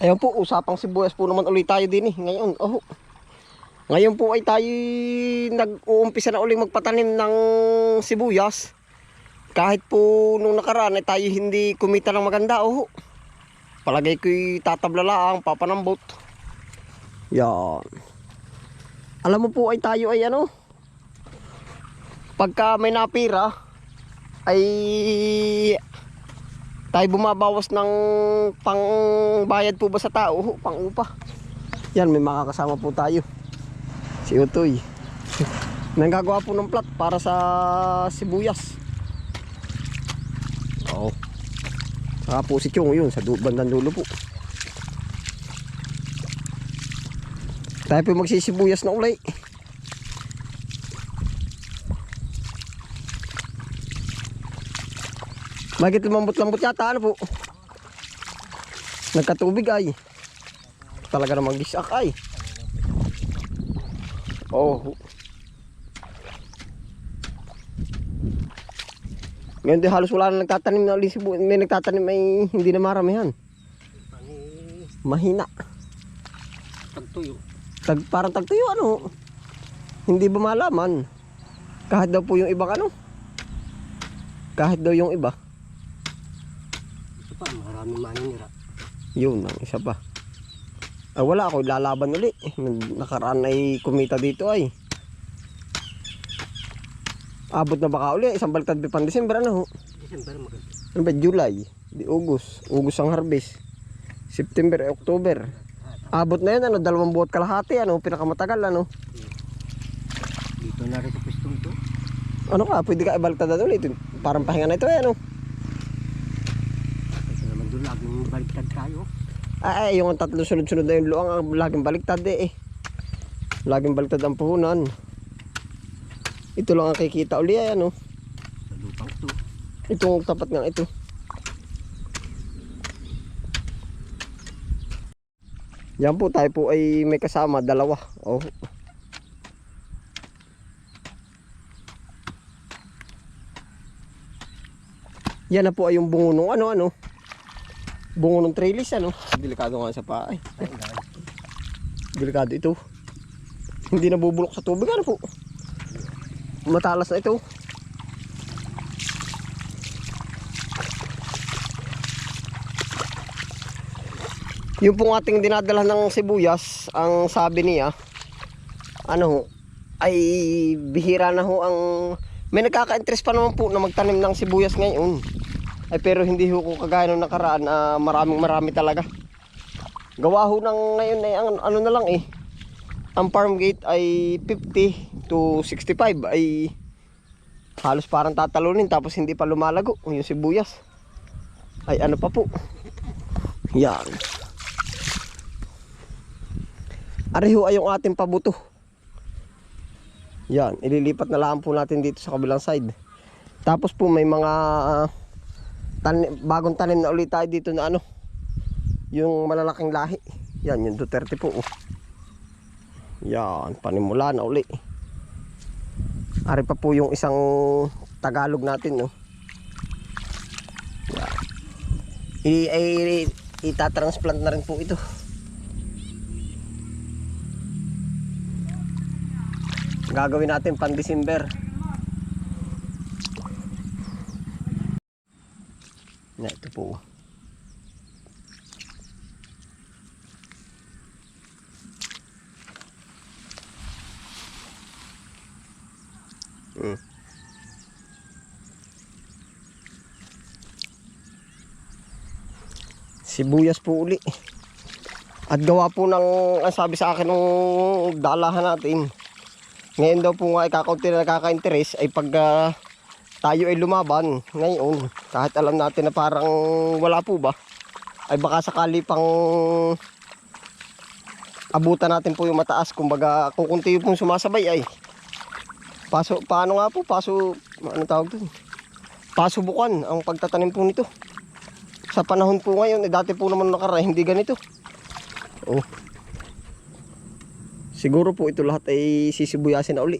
Ayun po, usapang sibuyas po naman ulit tayo din eh. Ngayon, oh. Ngayon po ay tayo nag-uumpisa na uling magpatanim ng sibuyas. Kahit po nung nakaraan ay tayo hindi kumita ng maganda, oh. Palagay ko'y tatabla lang, papanambot. Yan. Alam mo po ay tayo ay ano, pagka may napira, ay tayo bumabawas ng pangbayad po ba sa tao, pang upa. Yan, may makakasama po tayo. Si Utoy. Nanggagawa po ng plat para sa sibuyas. Oo. Saka po si Chong yun, sa bandang dulo po. Tayo po magsisibuyas na ulay. Bakit lumambot-lambot yata ano po? Nagkatubig ay. Talaga namang gisak ay. Oh. Ngayon di halos wala na nagtatanim na ulit. May nagtatanim ay hindi na maramihan. Mahina. Tagtuyo. Tag, parang tagtuyo ano. Hindi ba malaman? Kahit daw po yung ibang ano. Kahit daw yung iba. Ito pa, maraming maninira. Yun ang isa pa. Ah, wala ako lalaban uli. Nakaraan ay kumita dito ay. Abot na baka uli. Isang baliktad pa pang December ano. ho? December maganda. Ano ba? July. Di August. August ang harvest. September, October. Abot na yun ano. Dalawang buwan kalahati ano. Pinakamatagal ano. Dito na rin sa pwesto ito. Ano ka? Pwede ka ibaliktad na ulit. Parang pahinga na ito eh ano. Kasi naman doon laging baliktad tayo. Ay, yung tatlong sunod-sunod na yung luang ang laging baliktad eh. Laging baliktad ang puhunan. Ito lang ang kikita uli ay ano. Itong tapat nga ito. Yan po, tayo po ay may kasama, dalawa. Oh. Yan na po ay yung bungo nung ano ano. Bungo ng trellis ano. Delikado nga sa paa. Dahil. Delikado ito. Hindi nabubulok sa tubig ano po. Matalas na ito. Yung pong ating dinadala ng sibuyas, ang sabi niya, ano ho, ay bihira na ho ang... May nagkaka-interest pa naman po na magtanim ng sibuyas ngayon. Ay pero hindi ho ko kagaya nung nakaraan, ah, maraming marami talaga. Gawa ho ng ngayon ay ang, ano na lang eh. Ang farm gate ay 50 to 65 ay halos parang tatalunin tapos hindi pa lumalago yung sibuyas. Ay ano pa po. Yan. Ariho ay yung ating pabuto. Yan, ililipat na lang po natin dito sa kabilang side. Tapos po may mga ah, tanim, bagong tanim na ulit tayo dito na ano. Yung malalaking lahi. Yan, yung Duterte po. Oh. Yan, panimula na uli. Ari pa po yung isang Tagalog natin, no. Yan. I, i, itatransplant na rin po ito. Gagawin natin pan December. Na ito po. Mm. Sibuyas po uli. At gawa po ng, ang sabi sa akin ng dalahan natin. Ngayon daw po nga ikakaunti na nakaka-interest ay pag ah, tayo ay lumaban ngayon. Kahit alam natin na parang wala po ba. Ay baka sakali pang abutan natin po yung mataas. Kumbaga kukunti yung sumasabay ay. Paso, paano nga po? Paso, ano tawag dun? Pasubukan ang pagtatanim po nito. Sa panahon po ngayon, eh, dati po naman nakara, hindi ganito. Oh. Siguro po ito lahat ay sisibuyasin na uli.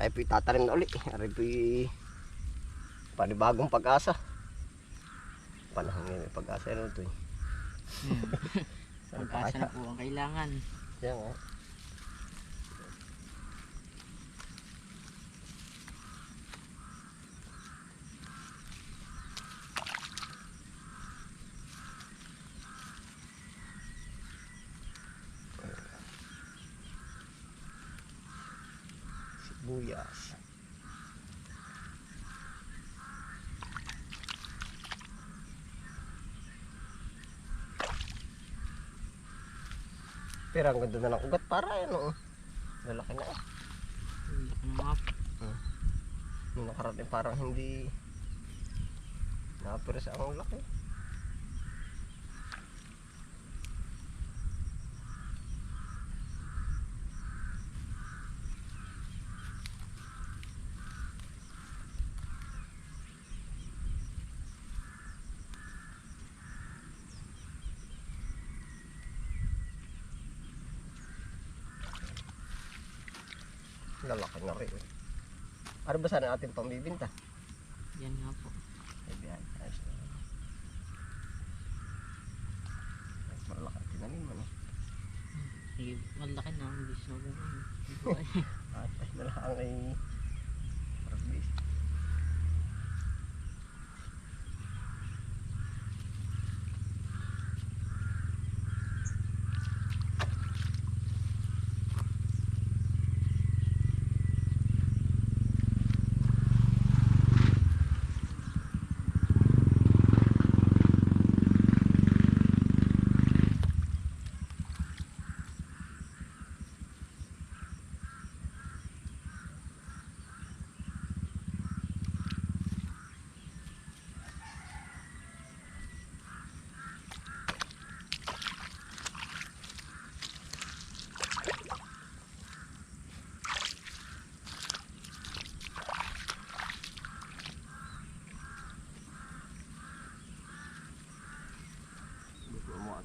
Tayo po itatanim na uli. Ari po panibagong pag-asa. Panahon ngayon may pag-asa yun ito eh. Hmm. Pag-asa na po ang kailangan. Yan nga. Sibuyas. Pero ang ganda na ng ugat para ano. Lalaki na. eh. Ano nga po. Nung nakarating parang hindi napira sa ang laki. Lalaki na rin. Ano ba sana ating pambibinta? Yan nga po. Ay, biyan. Ayos na. Malaki tinanim, ano? Sige, malaki na na po. At ay,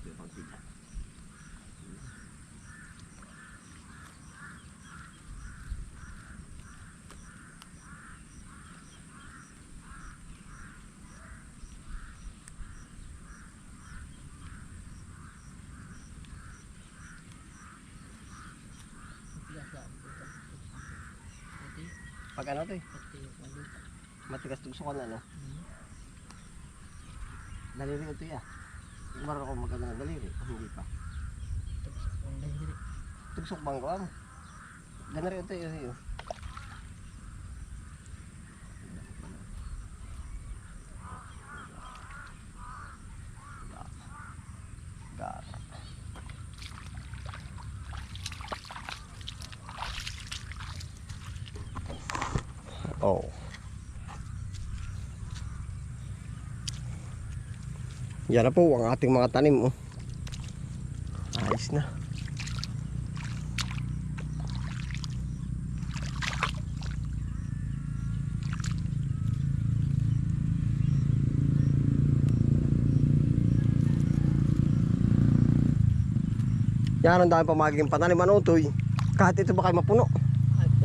Gusto mo at yung pagpita. Okay. Pag ano to eh, Pati yung malupa. matigas tugsukan ano. Hmm. Daliri ito ya. Maroon ako maganda ng daliri. Ah, hindi pa. Tugsok bang ko ang? Ganari ito yun yun. Gara. Oh. Yan na po ang ating mga tanim. Oh. Ayos na. Yan ang dami pa magiging patanim ano toy. Kahit ito ba kayo mapuno.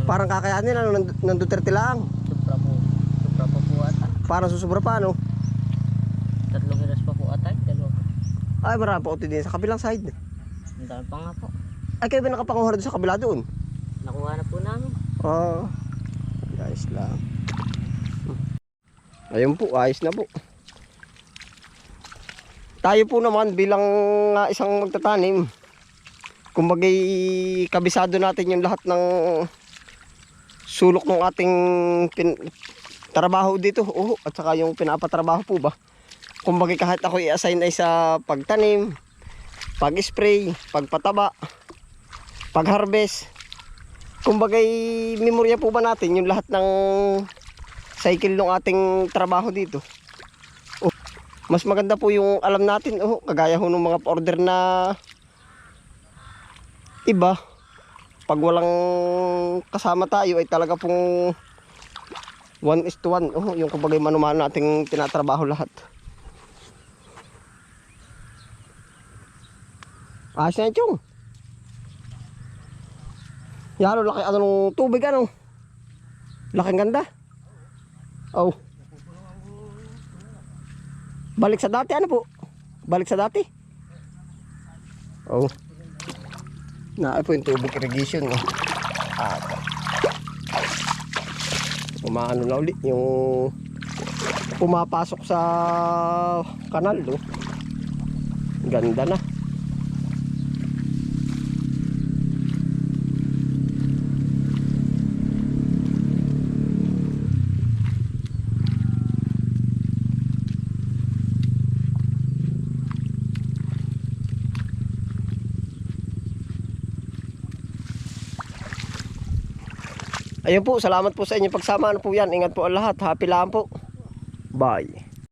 Parang kakayanin ano nandun 30 lang. Sobra po. Sobra pa po ata. Parang susubra pa ano. Tatlong hiras pa po ata. Dalawa. Ay marami pa uti din sa kabilang side. Ang dami pa nga po. Ay kayo ba nakapanguha doon sa kabila doon? Nakuha na po namin. Ah. Ayos lang. Ayun po, ayos na po. Tayo po naman bilang ah, isang magtatanim. Kumbagay kabisado natin yung lahat ng sulok ng ating pin- trabaho dito. Oo, at saka yung pinapatrabaho po ba. Kumbagay kahit ako i-assign ay sa pagtanim, pag-spray, pagpataba, pag-harvest. Kumbagay memorya po ba natin yung lahat ng cycle ng ating trabaho dito. Oh, mas maganda po yung alam natin, oh, kagaya ho ng mga order na iba. Pag walang kasama tayo ay talaga pong 1 is to 1. Oh, yung kumbaga manumano nating tinatrabaho lahat. Ayos na yung. Yalo laki ano ng tubig ano. Laking ganda. Oh. Balik sa dati ano po? Balik sa dati. Oh. Na po yung tubig irrigation. Oh. Ah. Umaano na ulit yung pumapasok sa kanal. Oh. Ganda na. Ayun po, salamat po sa inyong pagsama. Ano po yan? Ingat po ang lahat. Happy lang po. Bye.